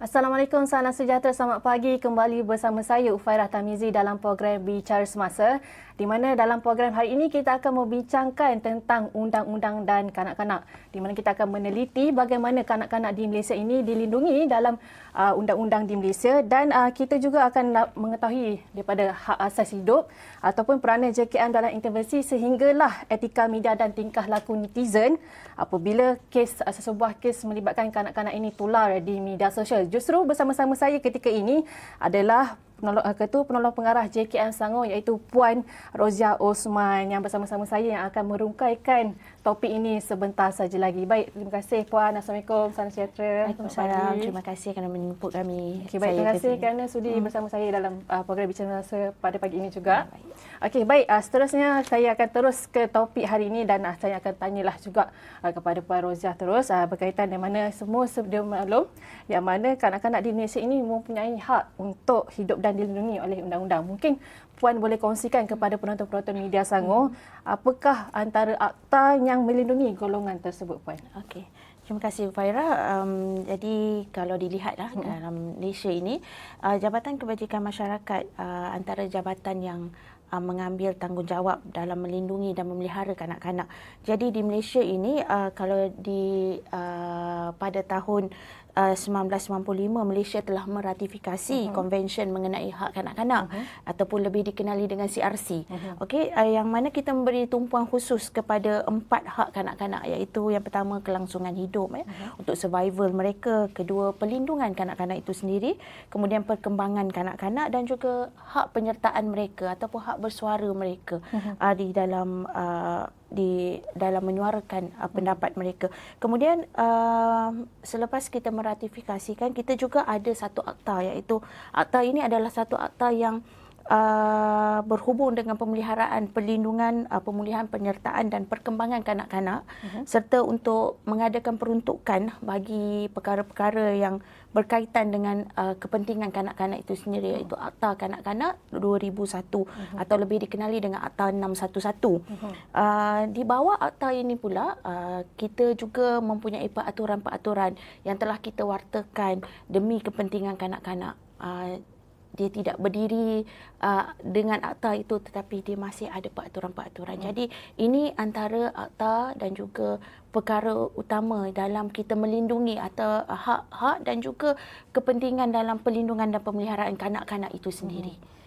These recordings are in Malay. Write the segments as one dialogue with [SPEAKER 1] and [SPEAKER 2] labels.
[SPEAKER 1] Assalamualaikum, salam sejahtera, selamat pagi. Kembali bersama saya Ufairah Tamizi dalam program Bicara Semasa di mana dalam program hari ini kita akan membincangkan tentang undang-undang dan kanak-kanak di mana kita akan meneliti bagaimana kanak-kanak di Malaysia ini dilindungi dalam uh, undang-undang di Malaysia dan uh, kita juga akan mengetahui daripada hak asas hidup ataupun peranan JKM dalam intervensi sehinggalah etika media dan tingkah laku netizen apabila kes uh, sesebuah kes melibatkan kanak-kanak ini tular di media sosial. Justru bersama-sama saya ketika ini adalah penolong, uh, Ketua Penolong Pengarah JKM Selangor iaitu Puan Rozia Osman yang bersama-sama saya yang akan merungkaikan topik ini sebentar saja lagi. Baik, terima kasih Puan. Assalamualaikum. Salam sejahtera.
[SPEAKER 2] Waalaikumsalam. Terima kasih kerana menjemput kami.
[SPEAKER 1] Okay, baik, terima kasih kerana sudi hmm. bersama saya dalam uh, program Bicara Masa pada pagi ini juga. Okey, baik. Uh, seterusnya saya akan terus ke topik hari ini dan uh, saya akan tanyalah juga uh, kepada Puan Rozia terus uh, berkaitan dengan mana semua sedia maklum yang mana kanak-kanak di Indonesia ini mempunyai hak untuk hidup dan dilindungi oleh undang-undang. Mungkin Puan boleh kongsikan kepada penonton-penonton media Sangor, hmm. apakah antara akta yang melindungi golongan tersebut, Puan?
[SPEAKER 2] Okey. Terima kasih Faira. Um, jadi kalau dilihatlah hmm. dalam Malaysia ini, uh, Jabatan Kebajikan Masyarakat uh, antara jabatan yang uh, mengambil tanggungjawab dalam melindungi dan memelihara kanak-kanak. Jadi di Malaysia ini uh, kalau di uh, pada tahun uh, 1995 Malaysia telah meratifikasi uh-huh. konvensyen mengenai hak kanak-kanak uh-huh. ataupun lebih dikenali dengan CRC. Uh-huh. Okey, uh, yang mana kita memberi tumpuan khusus kepada empat hak kanak-kanak iaitu yang pertama kelangsungan hidup ya uh-huh. untuk survival mereka, kedua perlindungan kanak-kanak itu sendiri, kemudian perkembangan kanak-kanak dan juga hak penyertaan mereka ataupun hak bersuara mereka uh-huh. uh, di dalam uh, di dalam menyuarakan uh, pendapat mereka. Kemudian uh, selepas kita meratifikasikan kita juga ada satu akta iaitu akta ini adalah satu akta yang uh, berhubung dengan pemeliharaan perlindungan uh, pemulihan penyertaan dan perkembangan kanak-kanak uh-huh. serta untuk mengadakan peruntukan bagi perkara-perkara yang berkaitan dengan uh, kepentingan kanak-kanak itu sendiri iaitu Akta Kanak-kanak 2001 uh-huh. atau lebih dikenali dengan Akta 611. Uh-huh. Uh, di bawah akta ini pula uh, kita juga mempunyai peraturan-peraturan yang telah kita wartakan demi kepentingan kanak-kanak. Uh, dia tidak berdiri uh, dengan akta itu tetapi dia masih ada peraturan-peraturan. Hmm. Jadi ini antara akta dan juga perkara utama dalam kita melindungi atau hak-hak dan juga kepentingan dalam perlindungan dan pemeliharaan kanak-kanak itu sendiri. Hmm.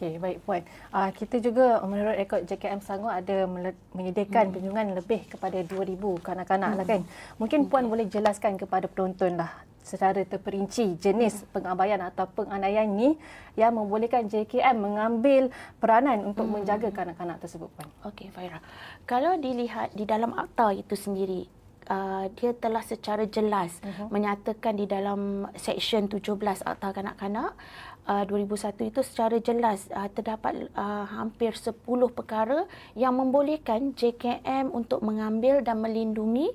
[SPEAKER 1] Okey, baik Puan. Uh, kita juga menurut rekod JKM Selangor ada menyediakan hmm. kunjungan lebih kepada 2,000 kanak-kanak hmm. lah kan. Mungkin Puan hmm. boleh jelaskan kepada penonton lah secara terperinci jenis hmm. pengabaian atau penganiayaan ini yang membolehkan JKM mengambil peranan untuk hmm. menjaga kanak-kanak tersebut Puan.
[SPEAKER 2] Okey, Faira. Kalau dilihat di dalam akta itu sendiri, Uh, dia telah secara jelas uh-huh. menyatakan di dalam seksyen 17 Akta Kanak-kanak uh, 2001 itu secara jelas uh, terdapat uh, hampir 10 perkara yang membolehkan JKM untuk mengambil dan melindungi uh,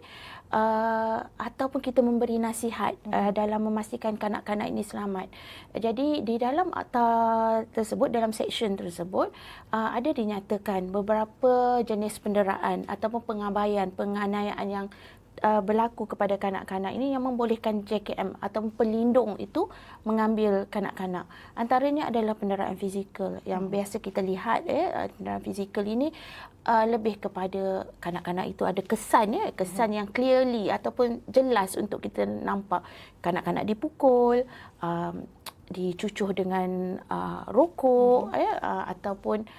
[SPEAKER 2] ataupun kita memberi nasihat uh, dalam memastikan kanak-kanak ini selamat. Jadi di dalam akta tersebut dalam seksyen tersebut uh, ada dinyatakan beberapa jenis penderaan ataupun pengabaian penganiayaan yang uh, berlaku kepada kanak-kanak ini yang membolehkan JKM atau pelindung itu mengambil kanak-kanak. Antaranya adalah penderaan fizikal yang hmm. biasa kita lihat eh penderaan fizikal ini uh, lebih kepada kanak-kanak itu ada kesan ya, kesan hmm. yang clearly ataupun jelas untuk kita nampak kanak-kanak dipukul, um, dicucuh dengan uh, rokok hmm. ya uh, ataupun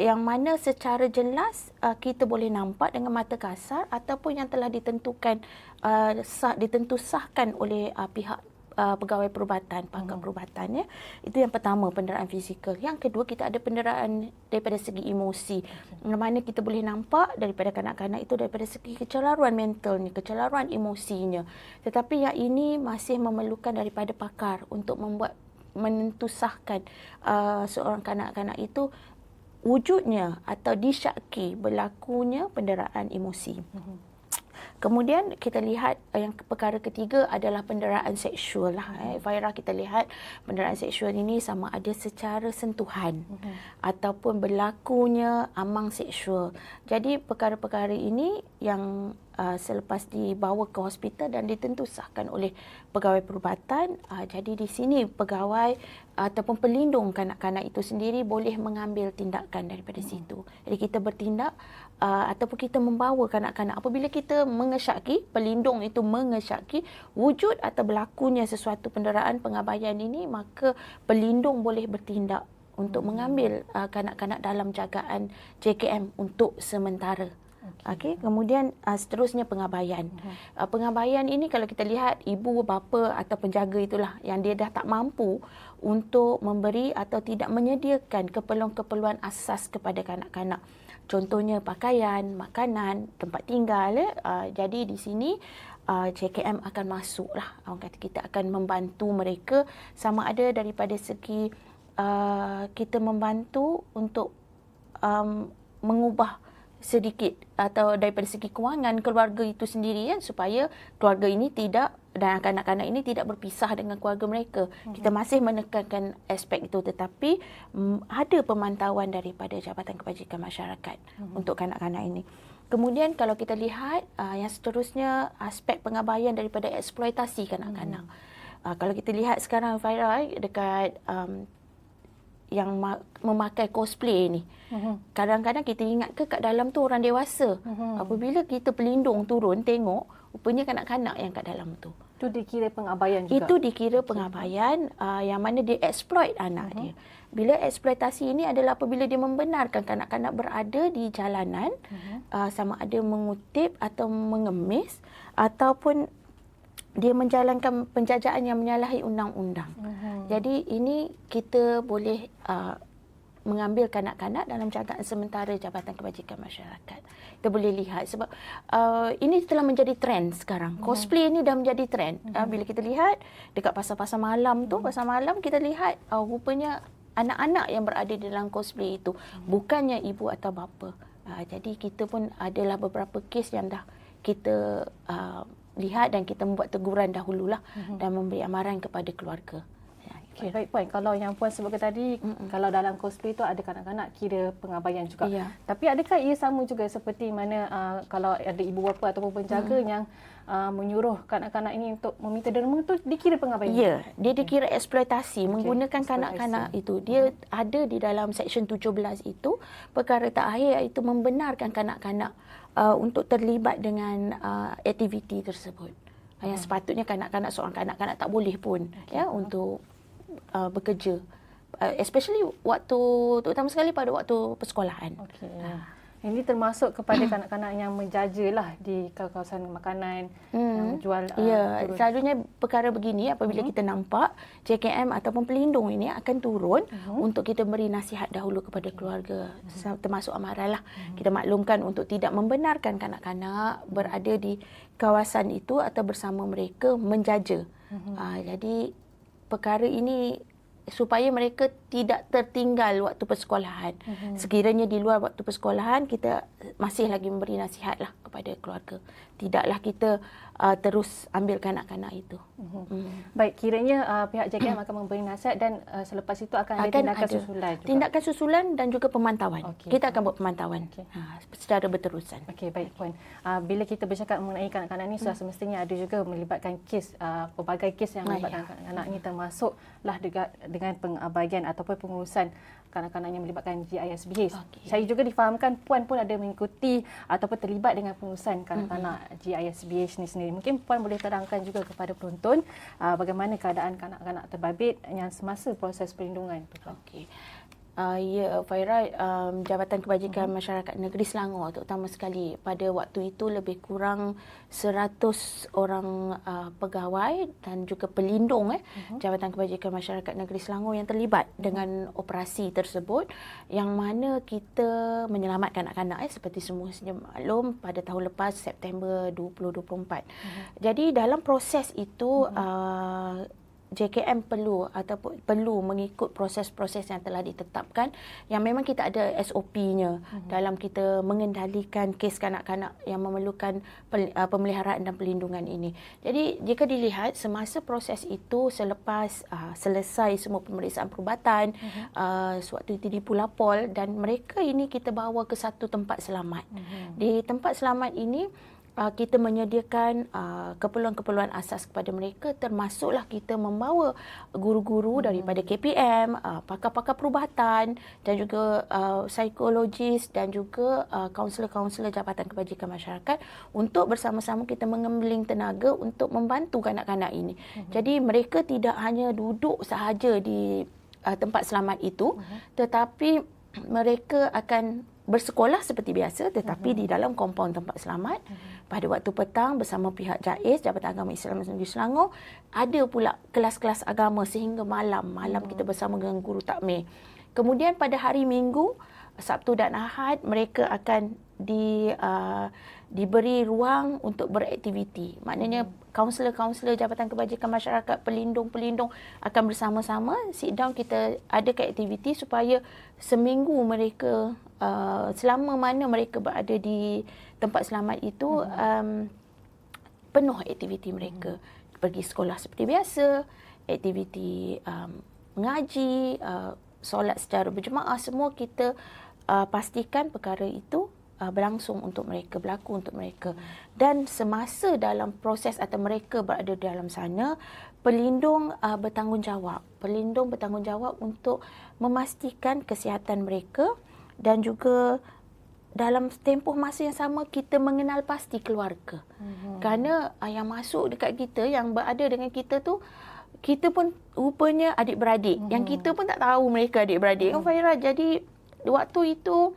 [SPEAKER 2] yang mana secara jelas uh, kita boleh nampak dengan mata kasar ataupun yang telah ditentukan uh, sah, ditentu sahkan oleh uh, pihak uh, pegawai perubatan, pangkat hmm. perubatan ya. Itu yang pertama penderaan fizikal. Yang kedua kita ada penderaan daripada segi emosi. Okay. Mana kita boleh nampak daripada kanak-kanak itu daripada segi kecelaruan mentalnya, kecelaruan emosinya. Tetapi yang ini masih memerlukan daripada pakar untuk membuat menentusahkan uh, seorang kanak-kanak itu wujudnya atau disyaki berlakunya penderaan emosi. Kemudian kita lihat eh, yang perkara ketiga adalah penderaan seksual lah. Eh. Faira kita lihat penderaan seksual ini sama ada secara sentuhan mm-hmm. ataupun berlakunya amang seksual. Jadi perkara-perkara ini yang uh, selepas dibawa ke hospital dan ditentu sahkan oleh pegawai perubatan. Uh, jadi di sini pegawai ataupun pelindung kanak-kanak itu sendiri boleh mengambil tindakan daripada hmm. situ. Jadi kita bertindak uh, ataupun kita membawa kanak-kanak apabila kita mengesyaki, pelindung itu mengesyaki wujud atau berlakunya sesuatu penderaan pengabaian ini maka pelindung boleh bertindak untuk hmm. mengambil uh, kanak-kanak dalam jagaan JKM untuk sementara. Okey, okay. kemudian uh, seterusnya pengabaian. Uh, pengabaian ini kalau kita lihat ibu bapa atau penjaga itulah yang dia dah tak mampu untuk memberi atau tidak menyediakan keperluan-keperluan asas kepada kanak-kanak. Contohnya pakaian, makanan, tempat tinggal. Eh. Uh, jadi di sini uh, JKM akan masuklah. Orang kata kita akan membantu mereka sama ada daripada segi uh, kita membantu untuk um, mengubah sedikit atau daripada segi kewangan keluarga itu sendiri kan supaya keluarga ini tidak dan kanak-kanak ini tidak berpisah dengan keluarga mereka. Hmm. Kita masih menekankan aspek itu tetapi um, ada pemantauan daripada Jabatan Kebajikan Masyarakat hmm. untuk kanak-kanak ini. Kemudian kalau kita lihat uh, yang seterusnya aspek pengabaian daripada eksploitasi kanak-kanak. Hmm. Uh, kalau kita lihat sekarang viral dekat um, yang memakai cosplay ni. Uh-huh. Kadang-kadang kita ingat ke kat dalam tu orang dewasa. Uh-huh. Apabila kita pelindung turun tengok, rupanya kanak-kanak yang kat dalam tu.
[SPEAKER 1] Itu dikira pengabaian juga.
[SPEAKER 2] Itu dikira pengabaian uh, yang mana dia exploit anak uh-huh. dia. Bila eksploitasi ini adalah apabila dia membenarkan kanak-kanak berada di jalanan uh-huh. uh, sama ada mengutip atau mengemis ataupun dia menjalankan penjajahan yang menyalahi undang-undang. Uh-huh. Jadi ini kita boleh uh, mengambil kanak-kanak dalam jagaan sementara Jabatan Kebajikan Masyarakat. Kita boleh lihat sebab uh, ini telah menjadi trend sekarang. Uh-huh. Cosplay ini dah menjadi trend. Uh-huh. Uh, bila kita lihat dekat pasar-pasar malam tu, uh-huh. pasar malam kita lihat uh, rupanya anak-anak yang berada di dalam cosplay itu uh-huh. bukannya ibu atau bapa. Uh, jadi kita pun adalah beberapa kes yang dah kita uh, lihat dan kita membuat teguran dahululah mm-hmm. dan memberi amaran kepada keluarga.
[SPEAKER 1] Ya, okay, baik puan. Kalau yang puan sebutkan tadi, Mm-mm. kalau dalam cosplay itu ada kanak-kanak kira pengabaian juga. Yeah. Tapi adakah ia sama juga seperti mana uh, kalau ada ibu bapa ataupun penjaga mm. yang uh, menyuruh kanak-kanak ini untuk meminta derma itu dikira pengabaian?
[SPEAKER 2] Ya, yeah. dia dikira eksploitasi okay. menggunakan kanak-kanak itu. Dia mm. ada di dalam seksyen 17 itu perkara terakhir iaitu membenarkan kanak-kanak uh, untuk terlibat dengan uh, aktiviti tersebut. Hmm. Yang sepatutnya kanak-kanak seorang kanak-kanak tak boleh pun okay. ya untuk uh, bekerja. Uh, especially waktu terutama sekali pada waktu persekolahan. Okay. Uh.
[SPEAKER 1] Ini termasuk kepada kanak-kanak yang menjajalah di kawasan makanan hmm. yang jual.
[SPEAKER 2] Uh, ya, selalunya perkara begini apabila hmm. kita nampak JKM ataupun pelindung ini akan turun hmm. untuk kita beri nasihat dahulu kepada keluarga hmm. termasuk amaran lah. Hmm. Kita maklumkan untuk tidak membenarkan kanak-kanak berada di kawasan itu atau bersama mereka menjaja. Hmm. Uh, jadi perkara ini supaya mereka tidak tertinggal waktu persekolahan. Mm-hmm. Sekiranya di luar waktu persekolahan kita masih lagi memberi nasihatlah kepada keluarga. Tidaklah kita uh, terus ambil kanak-kanak itu.
[SPEAKER 1] Mm-hmm. Mm. Baik, kiranya uh, pihak JKM akan memberi nasihat dan uh, selepas itu akan, akan ada tindakan ada susulan juga.
[SPEAKER 2] Tindakan susulan dan juga pemantauan. Okay. Kita akan buat pemantauan okay. ha, secara berterusan.
[SPEAKER 1] Okey, baik puan. Uh, bila kita bercakap mengenai kanak-kanak ini sudah mm. semestinya ada juga melibatkan kes uh, pelbagai kes yang ah, melibatkan ya. kanak-kanak ini termasuklah dengan pengabaian ataupun pengurusan kanak-kanak yang melibatkan GISBH. Okay. Saya juga difahamkan puan pun ada mengikuti ataupun terlibat dengan pengurusan kanak-kanak mm-hmm. GISBH ni sendiri. Mungkin puan boleh terangkan juga kepada penonton uh, bagaimana keadaan kanak-kanak terbabit yang semasa proses perlindungan.
[SPEAKER 2] Okey. Uh, ya, Faira, um, Jabatan Kebajikan uh-huh. Masyarakat Negeri Selangor terutama sekali pada waktu itu lebih kurang 100 orang uh, pegawai dan juga pelindung eh, uh-huh. Jabatan Kebajikan Masyarakat Negeri Selangor yang terlibat uh-huh. dengan operasi tersebut yang mana kita menyelamatkan anak-anak eh, seperti semua sedia maklum pada tahun lepas September 2024. Uh-huh. Jadi dalam proses itu uh-huh. uh, JKM perlu ataupun perlu mengikut proses-proses yang telah ditetapkan yang memang kita ada SOP-nya uh-huh. dalam kita mengendalikan kes kanak-kanak yang memerlukan uh, pemeliharaan dan perlindungan ini. Jadi jika dilihat semasa proses itu selepas uh, selesai semua pemeriksaan perubatan uh-huh. uh, sewaktu itu di Pulapol dan mereka ini kita bawa ke satu tempat selamat. Uh-huh. Di tempat selamat ini uh, kita menyediakan uh, keperluan-keperluan asas kepada mereka termasuklah kita membawa guru-guru hmm. daripada KPM, uh, pakar-pakar perubatan dan juga uh, psikologis dan juga uh, kaunselor-kaunselor Jabatan Kebajikan Masyarakat untuk bersama-sama kita mengembeling tenaga untuk membantu kanak-kanak ini. Hmm. Jadi mereka tidak hanya duduk sahaja di uh, tempat selamat itu hmm. tetapi mereka akan bersekolah seperti biasa tetapi uh-huh. di dalam kompaun tempat selamat uh-huh. pada waktu petang bersama pihak JAIS Jabatan Agama Islam Negeri Selangor ada pula kelas-kelas agama sehingga malam malam uh-huh. kita bersama dengan guru takmir kemudian pada hari Minggu Sabtu dan Ahad mereka akan di uh, diberi ruang untuk beraktiviti maknanya kaunselor-kaunselor Jabatan Kebajikan Masyarakat, pelindung-pelindung akan bersama-sama sit down kita adakan aktiviti supaya seminggu mereka uh, selama mana mereka berada di tempat selamat itu hmm. um, penuh aktiviti mereka. Hmm. Pergi sekolah seperti biasa, aktiviti um, mengaji, uh, solat secara berjemaah semua kita uh, pastikan perkara itu uh, berlangsung untuk mereka, berlaku untuk mereka. Dan semasa dalam proses atau mereka berada dalam sana, pelindung uh, bertanggungjawab. Pelindung bertanggungjawab untuk memastikan kesihatan mereka dan juga dalam tempoh masa yang sama kita mengenal pasti keluarga. Hmm. Kerana uh, yang masuk dekat kita, yang berada dengan kita tu, kita pun rupanya adik-beradik. Hmm. Yang kita pun tak tahu mereka adik-beradik. Hmm. Faira, jadi waktu itu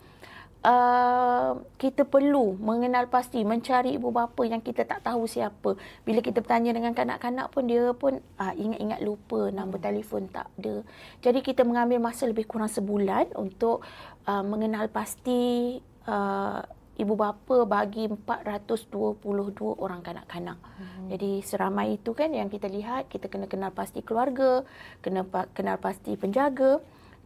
[SPEAKER 2] uh, kita perlu mengenal pasti mencari ibu bapa yang kita tak tahu siapa bila kita bertanya dengan kanak-kanak pun dia pun uh, ingat-ingat lupa nombor hmm. telefon tak ada jadi kita mengambil masa lebih kurang sebulan untuk uh, mengenal pasti uh, ibu bapa bagi 422 orang kanak-kanak. Hmm. Jadi seramai itu kan yang kita lihat kita kena kenal pasti keluarga, kena kenal pasti penjaga.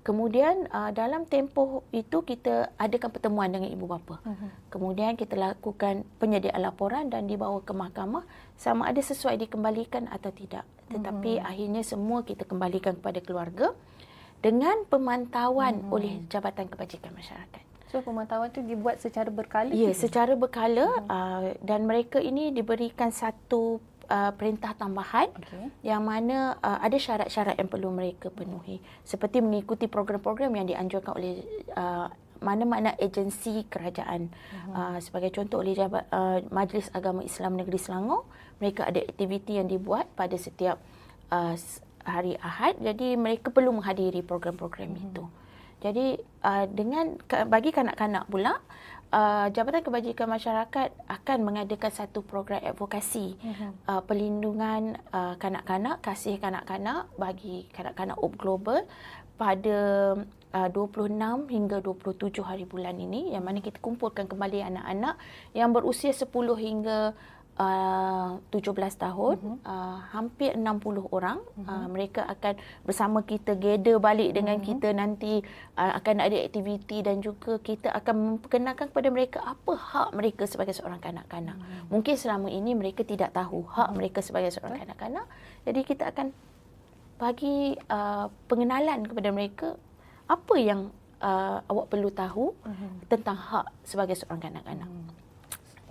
[SPEAKER 2] Kemudian uh, dalam tempoh itu kita adakan pertemuan dengan ibu bapa. Uh-huh. Kemudian kita lakukan penyediaan laporan dan dibawa ke mahkamah sama ada sesuai dikembalikan atau tidak. Tetapi uh-huh. akhirnya semua kita kembalikan kepada keluarga dengan pemantauan uh-huh. oleh Jabatan Kebajikan Masyarakat.
[SPEAKER 1] So pemantauan itu dibuat secara berkala?
[SPEAKER 2] Ya, secara berkala uh-huh. uh, dan mereka ini diberikan satu uh, perintah tambahan okay. yang mana uh, ada syarat-syarat yang perlu mereka penuhi seperti mengikuti program-program yang dianjurkan oleh uh, mana-mana agensi kerajaan uh-huh. uh, sebagai contoh oleh jabat, uh, Majlis Agama Islam Negeri Selangor mereka ada aktiviti yang dibuat pada setiap uh, hari Ahad jadi mereka perlu menghadiri program-program uh-huh. itu jadi uh, dengan bagi kanak-kanak pula uh, Jabatan Kebajikan Masyarakat akan mengadakan satu program advokasi uh-huh. uh, perlindungan uh, kanak-kanak, kasih kanak-kanak bagi kanak-kanak UP Global pada uh, 26 hingga 27 hari bulan ini yang mana kita kumpulkan kembali anak-anak yang berusia 10 hingga uh, 17 tahun uh-huh. uh, hampir 60 orang uh-huh. uh, mereka akan bersama kita gather balik dengan uh-huh. kita nanti uh, akan ada aktiviti dan juga kita akan memperkenalkan kepada mereka apa hak mereka sebagai seorang kanak-kanak uh-huh. mungkin selama ini mereka tidak tahu hak uh-huh. mereka sebagai seorang uh-huh. kanak-kanak jadi kita akan bagi uh, pengenalan kepada mereka apa yang uh, awak perlu tahu uh-huh. tentang hak sebagai seorang kanak-kanak uh-huh.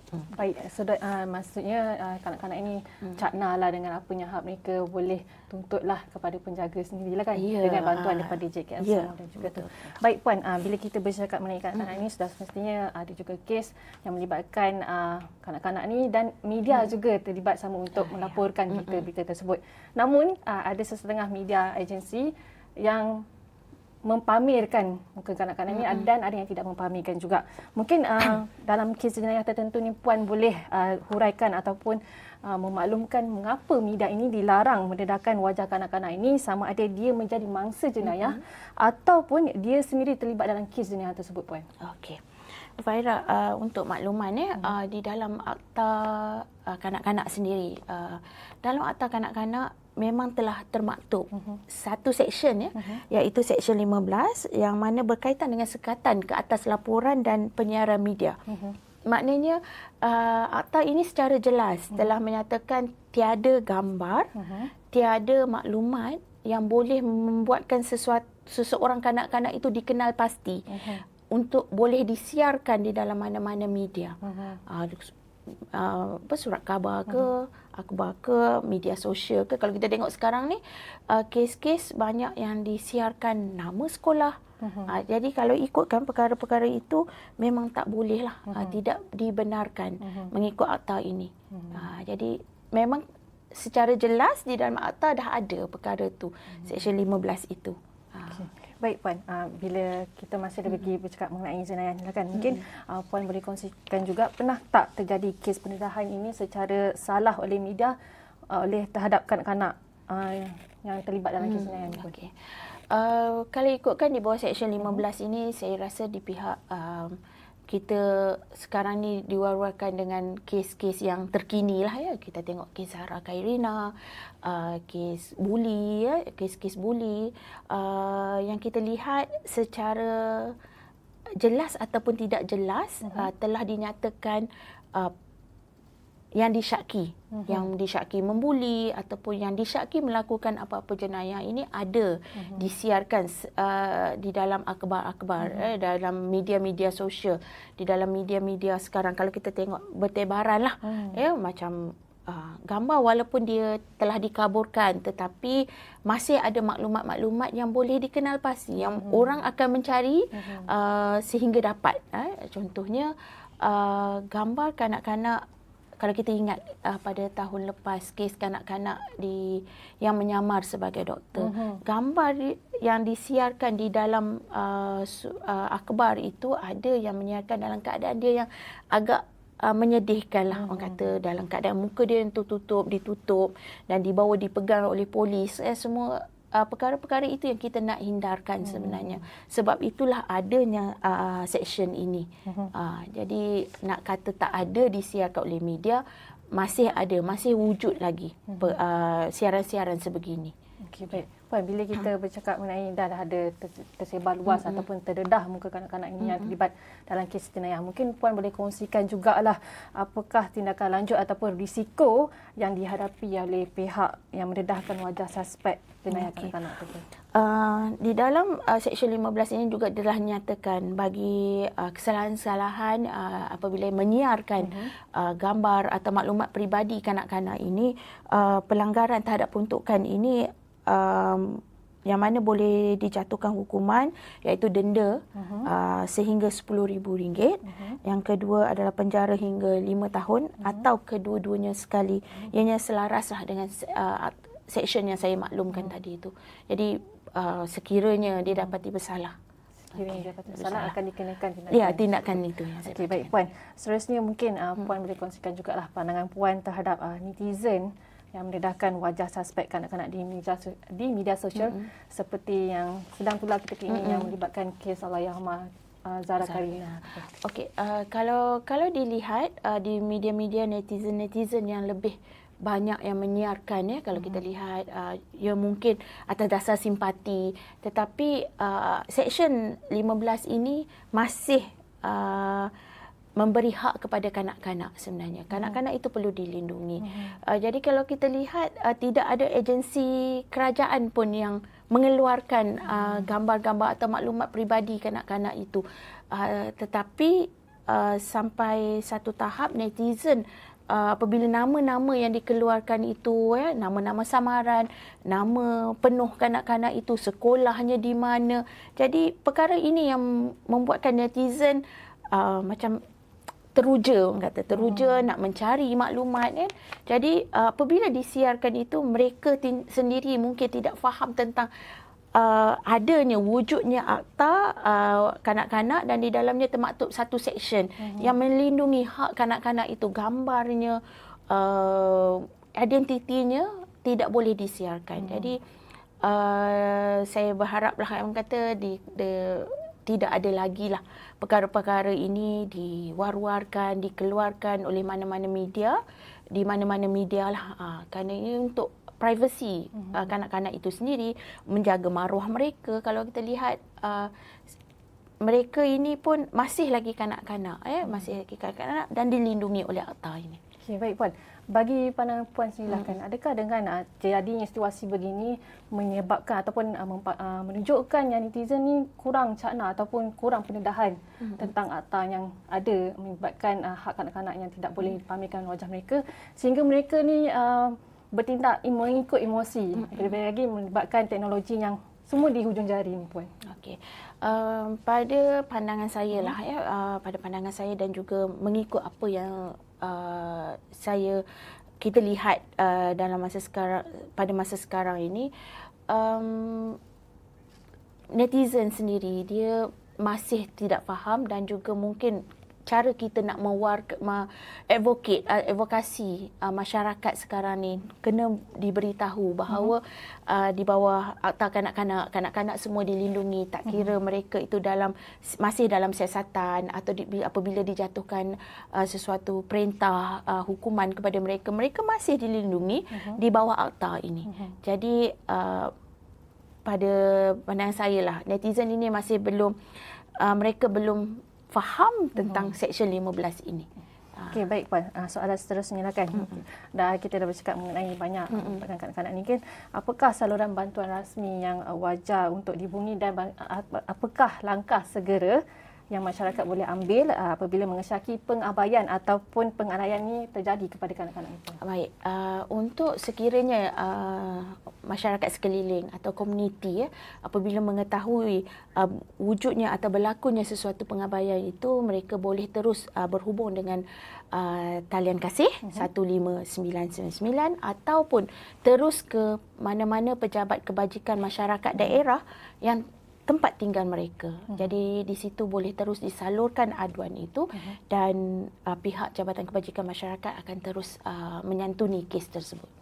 [SPEAKER 1] Hmm. Baik, so, uh, maksudnya uh, kanak-kanak ini hmm. cakna lah dengan apa yang hak mereka boleh tuntutlah kepada penjaga sendirilah kan yeah. dengan bantuan uh, daripada JKM yeah. dan juga tu. Baik puan, uh, bila kita bercakap mengenai kanak-kanak hmm. ini sudah semestinya ada juga kes yang melibatkan uh, kanak-kanak ini dan media hmm. juga terlibat sama untuk uh, melaporkan yeah. berita-berita tersebut. Namun uh, ada sesetengah media agensi yang mempamerkan muka kanak-kanak ini mm-hmm. dan ada yang tidak mempamerkan juga. Mungkin uh, dalam kes jenayah tertentu ni puan boleh uh, huraikan ataupun uh, memaklumkan mengapa media ini dilarang mendedahkan wajah kanak-kanak ini sama ada dia menjadi mangsa jenayah mm-hmm. ataupun dia sendiri terlibat dalam kes jenayah tersebut puan.
[SPEAKER 2] Okey. Faira, uh, untuk makluman ya, hmm. uh, di dalam akta uh, kanak-kanak sendiri, uh, dalam akta kanak-kanak memang telah termaktub uh-huh. satu section ya uh-huh. iaitu section 15 yang mana berkaitan dengan sekatan ke atas laporan dan penyiaran media. Uh-huh. Maknanya uh, akta ini secara jelas uh-huh. telah menyatakan tiada gambar, uh-huh. tiada maklumat yang boleh membuatkan sesuatu seseorang kanak-kanak itu dikenal pasti uh-huh. untuk boleh disiarkan di dalam mana-mana media. Uh-huh. Uh, uh, apa surat khabar ke uh-huh. Akhbar ke media sosial ke kalau kita tengok sekarang ni uh, kes-kes banyak yang disiarkan nama sekolah uh-huh. uh, jadi kalau ikutkan perkara-perkara itu memang tak boleh lah uh-huh. uh, tidak dibenarkan uh-huh. mengikut akta ini uh-huh. uh, jadi memang secara jelas di dalam akta dah ada perkara tu uh-huh. section 15 itu
[SPEAKER 1] okay. Baik Puan, uh, bila kita masih ada lagi bercakap mengenai jenayah ni kan, mungkin uh, Puan boleh kongsikan juga pernah tak terjadi kes pendedahan ini secara salah oleh media uh, oleh terhadap kanak-kanak uh, yang terlibat dalam kes jenayah ni?
[SPEAKER 2] Okay. Uh, kalau ikutkan di bawah Seksyen 15 ini, saya rasa di pihak uh, kita sekarang ni diwar-warkan dengan kes-kes yang terkini lah ya. Kita tengok kes Zahra Khairina, uh, kes buli ya, kes-kes buli uh, yang kita lihat secara jelas ataupun tidak jelas uh-huh. uh, telah dinyatakan uh, yang disyaki uh-huh. yang disyaki membuli ataupun yang disyaki melakukan apa-apa jenayah ini ada uh-huh. disiarkan uh, di dalam akhbar-akhbar uh-huh. eh, dalam media-media sosial di dalam media-media sekarang kalau kita tengok bertebaran lah uh-huh. ya macam Uh, gambar walaupun dia telah dikaburkan tetapi masih ada maklumat-maklumat yang boleh dikenal pasti yang uh-huh. orang akan mencari uh-huh. uh, sehingga dapat eh. contohnya uh, gambar kanak-kanak kalau kita ingat uh, pada tahun lepas kes kanak-kanak di yang menyamar sebagai doktor uh-huh. gambar di, yang disiarkan di dalam uh, uh, akhbar itu ada yang menyiarkan dalam keadaan dia yang agak uh, menyedihkan lah orang kata. Dalam keadaan muka dia yang tertutup ditutup dan dibawa dipegang oleh polis. Eh, semua uh, perkara-perkara itu yang kita nak hindarkan hmm. sebenarnya sebab itulah adanya uh, section ini hmm. uh, jadi nak kata tak ada disiarkan oleh media masih ada masih wujud lagi hmm. per, uh, siaran-siaran sebegini
[SPEAKER 1] okey baik Puan, bila kita bercakap mengenai dah, dah ada tersebar luas mm-hmm. ataupun terdedah muka kanak-kanak ini mm-hmm. yang terlibat dalam kes jenayah, mungkin Puan boleh kongsikan jugalah apakah tindakan lanjut ataupun risiko yang dihadapi oleh pihak yang mendedahkan wajah suspek jenayah okay. kanak-kanak itu.
[SPEAKER 2] Uh, di dalam uh, Seksyen 15 ini juga telah nyatakan bagi uh, kesalahan-kesalahan uh, apabila menyiarkan uh-huh. uh, gambar atau maklumat peribadi kanak-kanak ini, uh, pelanggaran terhadap peruntukan ini um, yang mana boleh dijatuhkan hukuman iaitu denda uh-huh. uh, sehingga RM10,000. Uh-huh. Yang kedua adalah penjara hingga 5 tahun uh-huh. atau kedua-duanya sekali. Uh-huh. Ianya selaraslah dengan uh, seksyen yang saya maklumkan uh-huh. tadi itu. Jadi uh, sekiranya dia dapati bersalah
[SPEAKER 1] sekiranya okay. dapat bersalah akan dikenakan tindakan.
[SPEAKER 2] Ya, tindakan itu yang
[SPEAKER 1] saya Okey, baik puan. Seterusnya mungkin uh, puan hmm. boleh kongsikan jugalah pandangan puan terhadap uh, netizen yang mendedahkan wajah suspek kanak-kanak di media di media sosial mm-hmm. seperti yang sedang pula kita ini mm-hmm. yang melibatkan kes Allahyarhamah uh, Zara Karina.
[SPEAKER 2] Okey, uh, kalau kalau dilihat uh, di media-media netizen-netizen yang lebih banyak yang menyiarkan ya kalau kita lihat uh, ya mungkin atas dasar simpati tetapi uh, section 15 ini masih uh, memberi hak kepada kanak-kanak sebenarnya. Hmm. Kanak-kanak itu perlu dilindungi. Hmm. Uh, jadi kalau kita lihat uh, tidak ada agensi kerajaan pun yang mengeluarkan uh, gambar-gambar atau maklumat peribadi kanak-kanak itu. Uh, tetapi uh, sampai satu tahap netizen uh, apabila nama-nama yang dikeluarkan itu ya nama-nama samaran, nama penuh kanak-kanak itu sekolahnya di mana. Jadi perkara ini yang membuatkan netizen uh, macam teruja orang kata teruja hmm. nak mencari maklumat kan jadi uh, apabila disiarkan itu mereka tin- sendiri mungkin tidak faham tentang uh, adanya wujudnya akta uh, kanak-kanak dan di dalamnya termaktub satu section hmm. yang melindungi hak kanak-kanak itu gambarnya uh, identitinya tidak boleh disiarkan hmm. jadi uh, saya berharaplah yang kata di, di tidak ada lagi lah perkara-perkara ini diwar-warkan, dikeluarkan oleh mana-mana media, di mana-mana media lah. Ha, kerana ini untuk privacy mm-hmm. uh, kanak-kanak itu sendiri, menjaga maruah mereka. Kalau kita lihat, uh, mereka ini pun masih lagi kanak-kanak, eh? masih lagi kanak-kanak dan dilindungi oleh akta ini.
[SPEAKER 1] Okey, baik Puan. Bagi pandangan Puan sendiri lah kan, adakah dengan uh, jadinya situasi begini menyebabkan ataupun uh, mempa, uh, menunjukkan yang netizen ni kurang cakna ataupun kurang pendedahan hmm. tentang akta yang ada menyebabkan uh, hak kanak-kanak yang tidak boleh dipamerkan wajah mereka sehingga mereka ni uh, bertindak mengikut emosi. Hmm. Lebih lagi menyebabkan teknologi yang semua di hujung jari ni Puan.
[SPEAKER 2] Okey. Uh, pada pandangan saya lah ya, uh, pada pandangan saya dan juga mengikut apa yang uh, saya kita lihat uh, dalam masa sekarang pada masa sekarang ini um, netizen sendiri dia masih tidak faham dan juga mungkin cara kita nak mewar advocate uh, advokasi uh, masyarakat sekarang ni kena diberitahu bahawa uh-huh. uh, di bawah akta kanak-kanak kanak-kanak semua dilindungi tak mhm. kira uh-huh. mereka itu dalam masih dalam siasatan atau di, apabila dijatuhkan uh, sesuatu perintah uh, hukuman kepada mereka mereka masih dilindungi uh-huh. di bawah akta ini uh-huh. jadi uh, pada pandangan saya lah netizen ini masih belum uh, mereka belum faham tentang hmm. Seksyen 15 ini.
[SPEAKER 1] Okey, baik Puan. Uh, soalan seterusnya lah kan. Dah kita dah bercakap mengenai banyak hmm. kanak-kanak ni kan. Apakah saluran bantuan rasmi yang uh, wajar untuk dihubungi dan uh, apakah langkah segera yang masyarakat boleh ambil uh, apabila mengesyaki pengabaian ataupun penganiayaan ini terjadi kepada kanak-kanak itu.
[SPEAKER 2] Baik, uh, untuk sekiranya uh, masyarakat sekeliling atau komuniti ya apabila mengetahui uh, wujudnya atau berlakunya sesuatu pengabaian itu mereka boleh terus uh, berhubung dengan uh, talian kasih uh-huh. 15999 ataupun terus ke mana-mana pejabat kebajikan masyarakat daerah yang tempat tinggal mereka. Uh-huh. Jadi di situ boleh terus disalurkan aduan itu uh-huh. dan uh, pihak Jabatan Kebajikan Masyarakat akan terus uh, menyantuni kes tersebut.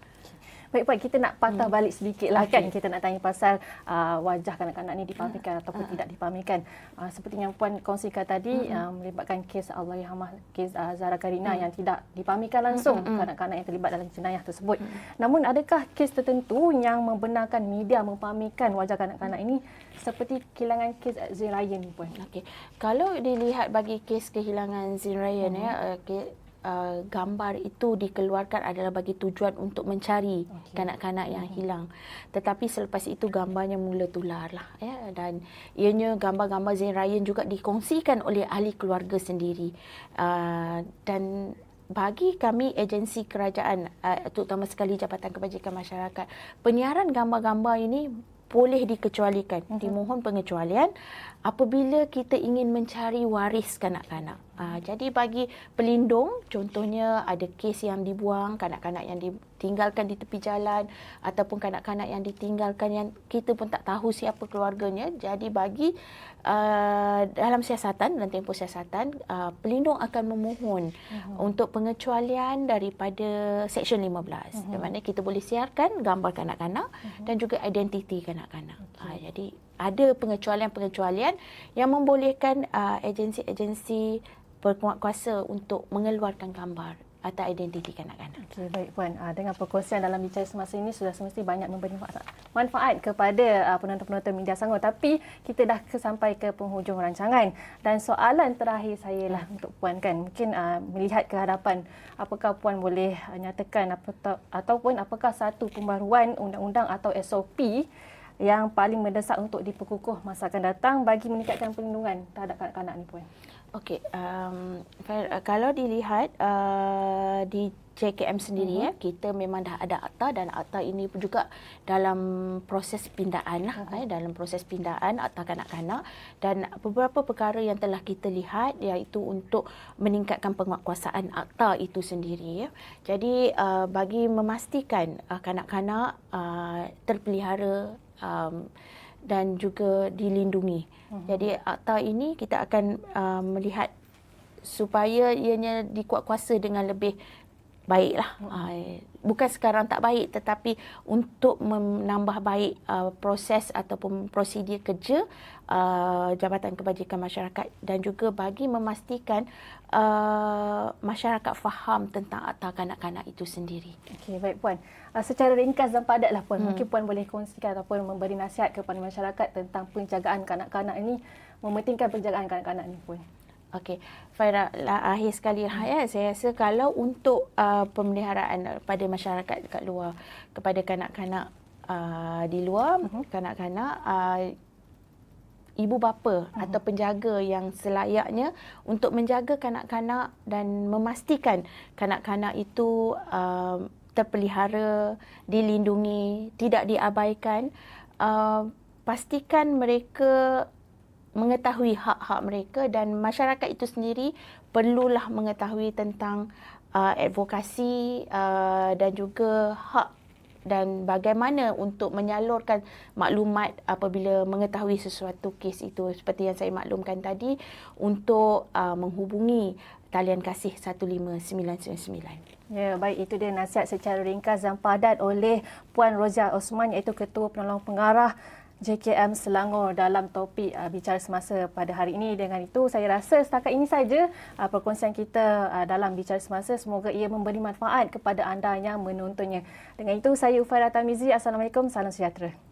[SPEAKER 1] Baik Puan, kita nak patah hmm. balik sedikit lah okay. kan. Kita nak tanya pasal uh, wajah kanak-kanak ni dipamerkan uh. ataupun uh. tidak dipamerkan. Uh, seperti yang Puan kongsikan tadi, uh. uh, melibatkan kes Allah Allahyarhamah, kes uh, Zara Karina uh. yang tidak dipamerkan langsung uh. kanak-kanak yang terlibat dalam jenayah tersebut. Uh. Namun adakah kes tertentu yang membenarkan media mempamerkan wajah kanak-kanak ini seperti kehilangan kes Zain Ryan ni Puan?
[SPEAKER 2] Okay. Kalau dilihat bagi kes kehilangan Zain Ryan uh. ya, uh, uh, gambar itu dikeluarkan adalah bagi tujuan untuk mencari okay. kanak-kanak yang hmm. hilang. Tetapi selepas itu gambarnya mula tular lah. Ya? Dan ianya gambar-gambar Zain Ryan juga dikongsikan oleh ahli keluarga sendiri. Uh, dan bagi kami agensi kerajaan, uh, terutama sekali Jabatan Kebajikan Masyarakat, penyiaran gambar-gambar ini boleh dikecualikan. Uh-huh. Dimohon pengecualian apabila kita ingin mencari waris kanak-kanak. Uh, jadi bagi pelindung, contohnya ada kes yang dibuang, kanak-kanak yang ditinggalkan di tepi jalan ataupun kanak-kanak yang ditinggalkan yang kita pun tak tahu siapa keluarganya. Jadi bagi uh, dalam siasatan dan tempoh siasatan, uh, pelindung akan memohon uh-huh. untuk pengecualian daripada Seksyen 15. Uh-huh. Di mana kita boleh siarkan gambar kanak-kanak uh-huh. dan juga identiti kanak-kanak. Okay. Uh, jadi ada pengecualian-pengecualian yang membolehkan uh, agensi-agensi berkuasa untuk mengeluarkan gambar atau identiti kanak-kanak.
[SPEAKER 1] Okey, baik Puan. Uh, dengan perkongsian dalam bicara semasa ini sudah semesti banyak memberi manfaat kepada uh, penonton-penonton media sanggup. Tapi kita dah sampai ke penghujung rancangan. Dan soalan terakhir saya lah untuk Puan kan. Mungkin uh, melihat ke hadapan apakah Puan boleh uh, nyatakan apa, ataupun apakah satu pembaruan undang-undang atau SOP yang paling mendesak untuk diperkukuh masa akan datang bagi meningkatkan perlindungan terhadap kanak-kanak ni puan.
[SPEAKER 2] Okey, um, kalau dilihat uh, di JKM sendiri uh-huh. ya, kita memang dah ada akta dan akta ini pun juga dalam proses pindaan lah, uh-huh. eh, dalam proses pindaan akta kanak-kanak dan beberapa perkara yang telah kita lihat iaitu untuk meningkatkan penguatkuasaan akta itu sendiri ya. Jadi uh, bagi memastikan uh, kanak-kanak uh, terpelihara um, dan juga dilindungi. Hmm. Jadi akta ini kita akan um, melihat supaya ianya dikuat kuasa dengan lebih baiklah. Uh, bukan sekarang tak baik tetapi untuk menambah baik uh, proses ataupun prosedur kerja uh, Jabatan Kebajikan Masyarakat dan juga bagi memastikan uh, masyarakat faham tentang akta kanak-kanak itu sendiri.
[SPEAKER 1] Okey, baik puan. Uh, secara ringkas dan padatlah puan, hmm. mungkin puan boleh kongsikan ataupun memberi nasihat kepada masyarakat tentang penjagaan kanak-kanak ini, mementingkan penjagaan kanak-kanak ini puan.
[SPEAKER 2] Okey, Faira, lah, akhir sekali lah, ya. Saya rasa kalau untuk uh, pemeliharaan pada masyarakat dekat luar kepada kanak-kanak uh, di luar, uh-huh. kanak-kanak uh, ibu bapa uh-huh. atau penjaga yang selayaknya untuk menjaga kanak-kanak dan memastikan kanak-kanak itu uh, terpelihara, dilindungi, tidak diabaikan. Uh, pastikan mereka mengetahui hak-hak mereka dan masyarakat itu sendiri perlulah mengetahui tentang uh, advokasi uh, dan juga hak dan bagaimana untuk menyalurkan maklumat apabila mengetahui sesuatu kes itu seperti yang saya maklumkan tadi untuk uh, menghubungi talian kasih 15999.
[SPEAKER 1] Ya, baik itu dia nasihat secara ringkas dan padat oleh Puan Rozia Osman iaitu Ketua Penolong Pengarah JKM Selangor dalam topik uh, bicara semasa pada hari ini. Dengan itu saya rasa setakat ini saja uh, perkongsian kita uh, dalam bicara semasa. Semoga ia memberi manfaat kepada anda yang menontonnya. Dengan itu saya Ufairah Tamizi. Assalamualaikum. Salam sejahtera.